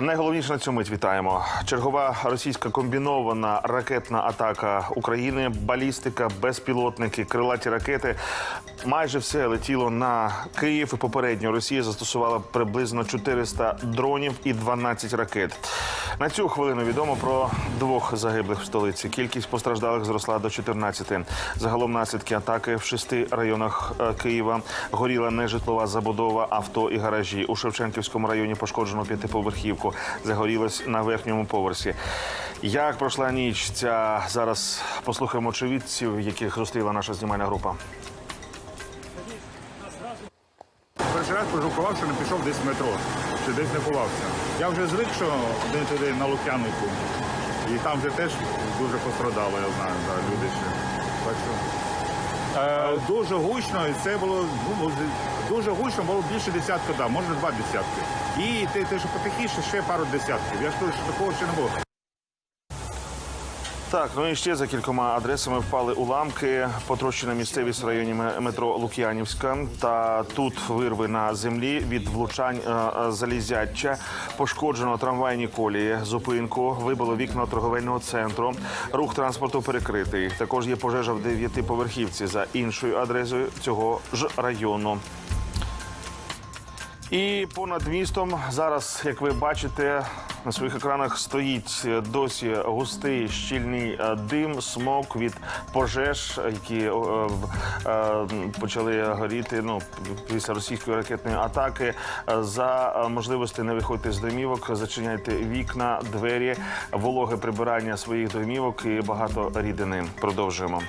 Найголовніше на цьому вітаємо. Чергова російська комбінована ракетна атака України, балістика, безпілотники, крилаті ракети. Майже все летіло на Київ. І попередньо Росія застосувала приблизно 400 дронів і 12 ракет. На цю хвилину відомо про двох загиблих в столиці. Кількість постраждалих зросла до 14. Загалом наслідки атаки в шести районах е, Києва горіла нежитлова забудова, авто і гаражі. У Шевченківському районі пошкоджено п'ятиповерхівку. Загорілось на верхньому поверсі. Як пройшла ніч? Ця зараз послухаємо очевидців, яких зустріла наша знімальна група. Перший раз пожалкував, що не пішов десь в метро, чи десь не ховався. Я вже звик, що один туди на Лук'янику. І там вже теж дуже пострадало, я знаю, да, люди ще. Так що, е, дуже гучно, і це було ну, дуже гучно, було більше десятка, да, може два десятки. І те, те, що потихіше, ще пару десятків. Я ж кажу, що такого ще не було. Так, ну і ще за кількома адресами впали уламки. Потрощена місцевість в районі метро Лук'янівська. Та тут вирви на землі від влучань е, е, залізяча. Пошкоджено трамвайні колії, зупинку, вибило вікна торговельного центру. Рух транспорту перекритий. Також є пожежа в дев'ятиповерхівці за іншою адресою цього ж району. І понад містом зараз, як ви бачите, на своїх екранах стоїть е, досі густий щільний е, дим, смок від пожеж, які е, почали горіти ну, після російської ракетної атаки. За можливості не виходьте з домівок, зачиняйте вікна, двері, вологе прибирання своїх домівок і багато рідини. Продовжуємо.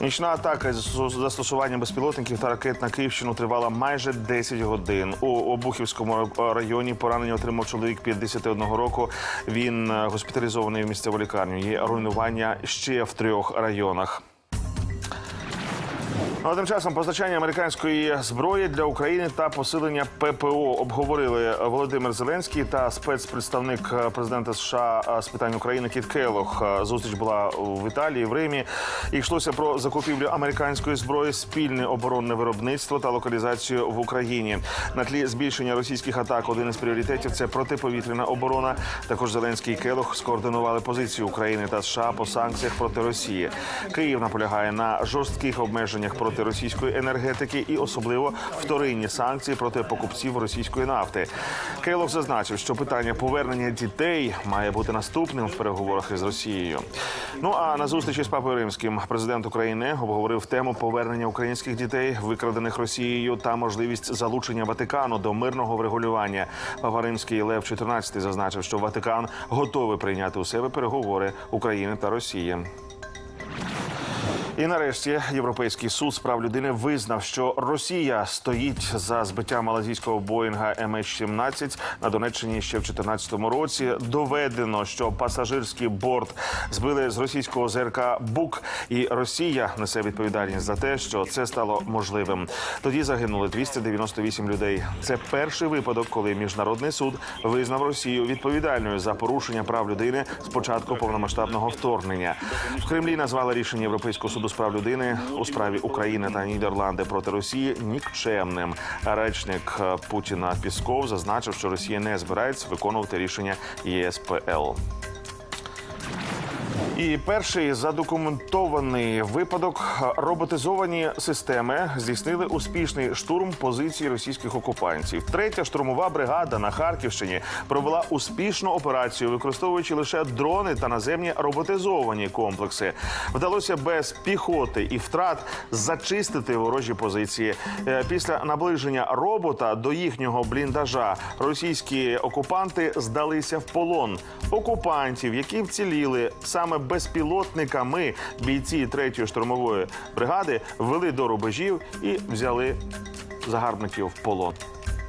Нічна атака з застосуванням безпілотників та ракет на Київщину тривала майже 10 годин. У Обухівському районі поранення отримав чоловік 51 року. Він е, госпіталізований в місцеву лікарню. Є руйнування ще в трьох районах. Ну, а тим часом постачання американської зброї для України та посилення ППО обговорили Володимир Зеленський та спецпредставник е, президента США е, з питань України Кіт Келох. Е, Зустріч була в Італії, в Римі. І йшлося про закупівлю американської зброї, спільне оборонне виробництво та локалізацію в Україні. На тлі збільшення російських атак один із пріоритетів це протиповітряна оборона. Також Зеленський і Келох скоординували позицію України та США по санкціях проти Росії. Київ наполягає на жорстких обмеженнях проти російської енергетики і особливо вторинні санкції проти покупців російської нафти. Кейлов зазначив, що питання повернення дітей має бути наступним в переговорах із Росією. Ну а на зустрічі з папою римським президент України обговорив тему повернення українських дітей, викрадених Росією, та можливість залучення Ватикану до мирного врегулювання. Папа Римський Лев XIV зазначив, що Ватикан готовий прийняти у себе переговори України та Росії. І нарешті Європейський суд з прав людини визнав, що Росія стоїть за збиттям малазійського Боїнга MH17 на Донеччині ще в 2014 році. Доведено, що пасажирський борт збили з російського ЗРК Бук, і Росія несе відповідальність за те, що це стало можливим. Тоді загинули 298 людей. Це перший випадок, коли міжнародний суд визнав Росію відповідальною за порушення прав людини з початку повномасштабного вторгнення. В Кремлі назвали рішення Європейського суду з прав людини у справі України та Нідерланди проти Росії нікчемним. Речник е, Путіна Пісков зазначив, що Росія не збирається виконувати рішення ЄСПЛ. І перший задокументований випадок роботизовані системи здійснили успішний штурм позицій російських окупантів. Третя штурмова бригада на Харківщині провела успішну операцію, використовуючи лише дрони та наземні роботизовані комплекси. Вдалося без піхоти і втрат зачистити ворожі позиції. Е, Після наближення робота до їхнього бліндажа російські окупанти здалися в полон. Окупантів, які вціліли саме безпілотниками, бійці третьої штурмової бригади вели до рубежів і взяли загарбників в полон.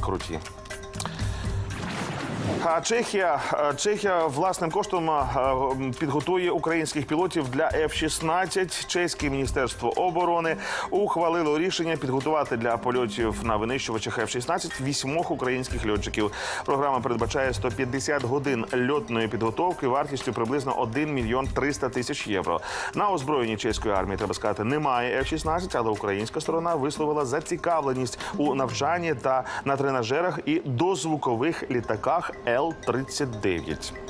Круті. Чехія, Чехія власним коштом підготує українських пілотів для F-16. Чеське міністерство оборони ухвалило рішення підготувати для польотів на винищувачах F-16 вісьмох українських льотчиків. Програма передбачає 150 годин льотної підготовки вартістю приблизно 1 мільйон 300 тисяч євро. На озброєнні чеської армії треба сказати, немає F-16, але українська сторона висловила зацікавленість у навчанні та на тренажерах і дозвукових літаках Л-39.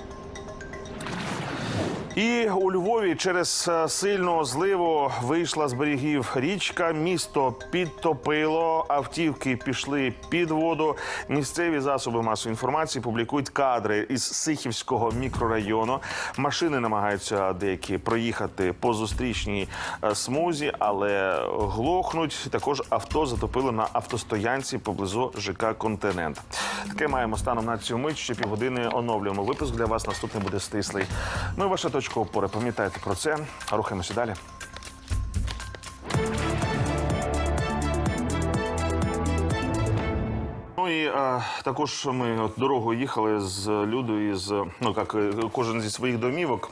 І у Львові через е, сильну зливу вийшла з берегів річка. Місто підтопило, автівки пішли під воду. Місцеві засоби масової інформації публікують кадри із Сихівського мікрорайону. Машини намагаються деякі проїхати по зустрічній е, смузі, але глохнуть. Також авто затопило на автостоянці поблизу ЖК Континент. Таке маємо станом на цю мить. Ще півгодини оновлюємо випуск для вас. Наступний буде стислий. Ну і ваша точка опори. Пам'ятайте про це. Рухаємося далі. Ну і е, також ми от дорогою їхали з Людою із ну як кожен зі своїх домівок.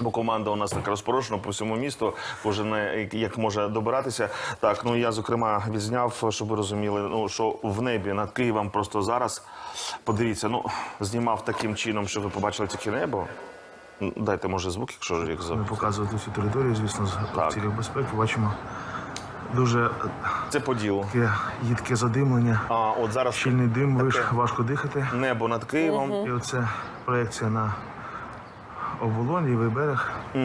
Бо команда у нас така розпорошена по всьому місту, кожен е, як може добиратися. Так, ну я зокрема відзняв, щоб ви розуміли, ну що в небі над Києвом просто зараз. Подивіться, ну знімав таким чином, щоб ви побачили тільки небо. Дайте, може, звук, якщо їх за Ми показувати всю територію, звісно, з цілях безпеки. Бачимо дуже це по ділу. таке їдке задимлення, А от зараз щільний дим, Таке. важко дихати. небо над Києвом. І оце проекція на оболонь, лівий берег і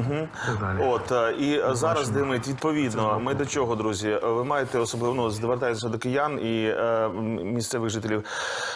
так далі. От е, і е, зараз димить відповідно. Ми до чого, друзі? Е, Ви маєте особливо ну, звертаєтеся до киян і е, місцевих жителів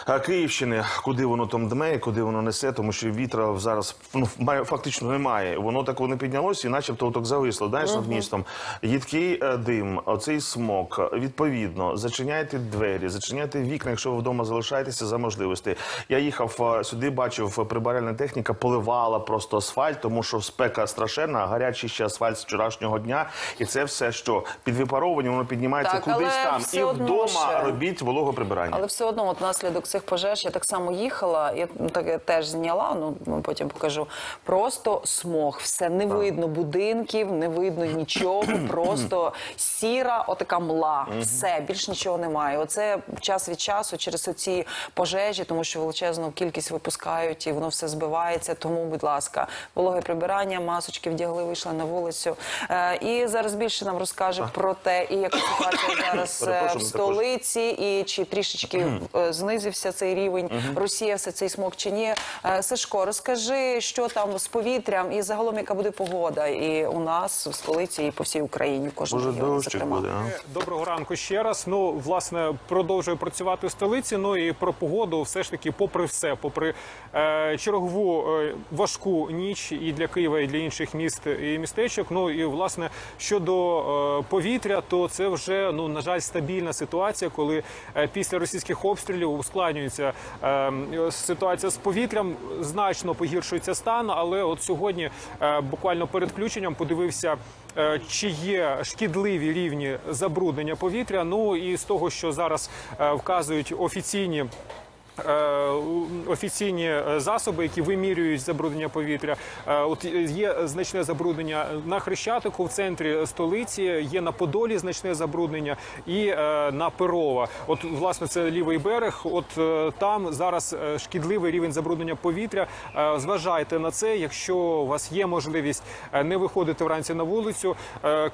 е, Київщини, куди воно там дме, і куди воно несе, тому що вітра зараз ну має фактично немає. Воно так воно піднялося, і начебто так зависло. Знаєш, над містом їдкий е, дим, оцей смок. Відповідно, зачиняйте двері, зачиняйте вікна, якщо ви вдома залишаєтеся за можливості. Я їхав е, сюди, бачив, е, прибиральна техніка поливала просто асфальт, тому що спека страшенна, гарячий ще асфальт з вчорашнього дня, і це все що під випарованням воно піднімається Так, кудись там. І вдома ще. робіть вологоприбирання. Але все одно, от внаслідок цих пожеж я так само їхала. Я ну, так теж зняла. Ну ну, потім покажу. Просто смог. Все не видно будинків, не видно нічого. Просто сіра, отака мла. Все більш нічого немає. Оце час від часу через оці пожежі, тому що величезну кількість випускають і воно все збивається. Тому, будь ласка, вологе прибирання, масочки вдягли, вийшли на вулицю. Е, і зараз більше нам розкаже про те, і яка ситуація зараз е, в столиці, і чи трішечки е, знизився цей рівень Росія все цей смог чи ні. Сашко, розкажи, що там з повітрям і загалом яка буде погода і у нас в столиці, і по всій Україні. зокрема. буде, а? Доброго ранку ще раз. Ну, власне, продовжую працювати в столиці. Ну і про погоду, все ж таки, попри все, попри е, чергову е, важку ніч і для Києва, і для інших міст і містечок. Ну і власне щодо е, повітря, то це вже ну на жаль стабільна ситуація, коли е, після російських обстрілів ускладнюється е, ситуація з повітрям, значно погіршується стан. Але от сьогодні, буквально перед включенням, подивився. Чи є шкідливі рівні забруднення повітря? Ну і з того, що зараз вказують офіційні. Е, Офіційні е, засоби, які вимірюють забруднення повітря, Е, от є значне забруднення на Хрещатику в центрі столиці, є на Подолі значне забруднення і на Перова. От власне це лівий берег. От там зараз шкідливий рівень забруднення повітря. Зважайте на це, якщо у вас є можливість не виходити вранці на вулицю,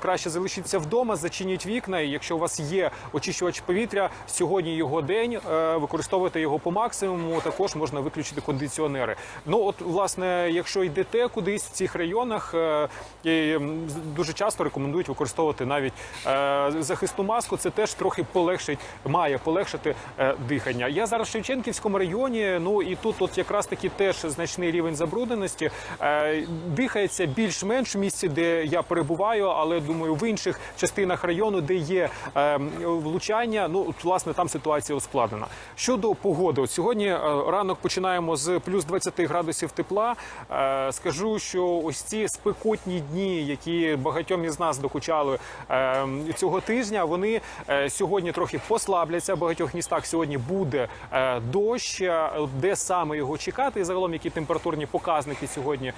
краще залишіться вдома, зачиніть вікна. І якщо у вас є очищувач повітря, сьогодні його день, використовуйте його по максимуму. Також можна виключити кондиціонери. Ну от, власне, якщо йдете кудись в цих районах, е, дуже часто рекомендують використовувати навіть е, захисну маску. Це теж трохи полегшить, має полегшити е, дихання. Я зараз в Шевченківському районі. Ну і тут, от якраз таки теж значний рівень забрудненості. Дихається більш-менш в місці, де я перебуваю, але думаю, в інших частинах району, де є е, влучання, ну власне там ситуація ускладнена. Щодо погоди. От сьогодні е, ранок починаємо з плюс 20 градусів тепла. Е, Скажу, що ось ці спекотні дні, які багатьом із нас докучали е, цього тижня, вони сьогодні трохи послабляться. В багатьох містах сьогодні буде дощ. Де саме його чекати, і загалом які температурні показники сьогодні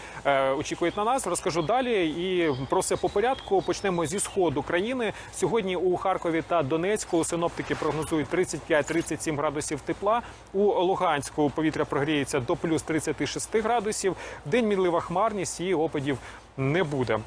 очікують на нас, розкажу далі. І про все по порядку почнемо зі сходу країни. Сьогодні у Харкові та Донецьку синоптики прогнозують 35-37 градусів тепла. У Луганську повітря прогріється до плюс 36 градусів. День мінлива хмарність і опадів не буде.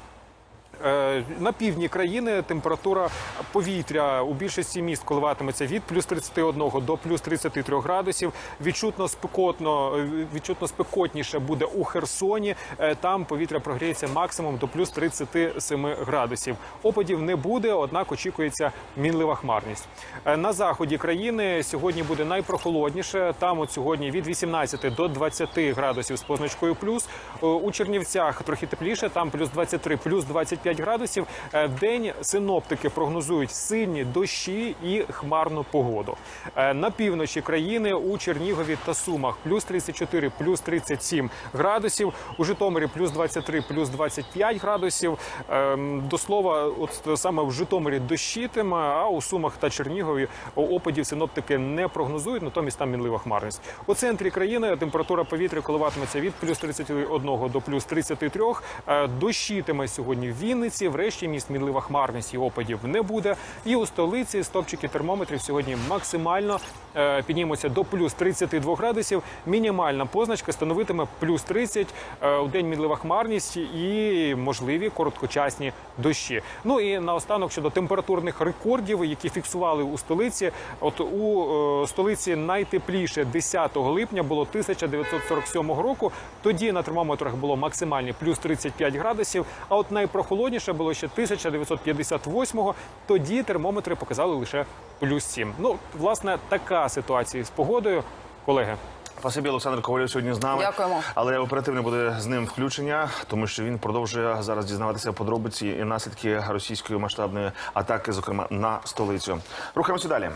Е, На півдні країни температура повітря у більшості міст коливатиметься від плюс 31 до плюс 33 градусів. Відчутно спекотно, е, відчутно спекотніше буде у Херсоні. Е, Там повітря прогріється максимум до плюс 37 градусів. Опадів не буде, однак очікується мінлива хмарність. На заході країни сьогодні буде найпрохолодніше. Там от сьогодні від 18 до 20 градусів з позначкою плюс. У Чернівцях трохи тепліше, там плюс 23, плюс 25 градусів. Е, В день синоптики прогнозують сильні дощі і хмарну погоду. Е, На півночі країни у Чернігові та Сумах плюс 34, плюс 37 градусів. У Житомирі плюс 23, плюс 25 градусів. Ем, До слова, от саме в Житомирі дощитиме, а у Сумах та Чернігові опадів синоптики не прогнозують, натомість там мінлива хмарність. У центрі країни температура повітря коливатиметься від плюс 31 до плюс 33. Е, Дощитиме сьогодні в Вінниці, врешті міст мінлива хмарність і опадів не буде. І у столиці стопчики термометрів сьогодні максимально е, піднімуться до плюс 32 градусів. Мінімальна позначка становитиме плюс 30. Е, У день мінлива хмарність і можливі короткочасні дощі. Ну і наостанок щодо температурних рекордів, які фіксували у столиці. От у е, столиці найтепліше 10 липня було 1947 року. Тоді на термометрах було максимальні плюс 35 градусів. А от найпрохолодніше було ще 1958-го. Тоді термометри показали лише плюс 7. Ну, власне, така ситуація з погодою, колеги. Спасибі, Олександр Ковальов сьогодні з нами. Дякуємо. Але оперативне буде з ним включення, тому що він продовжує зараз дізнаватися подробиці і наслідки російської масштабної атаки, зокрема на столицю. Рухаємося далі.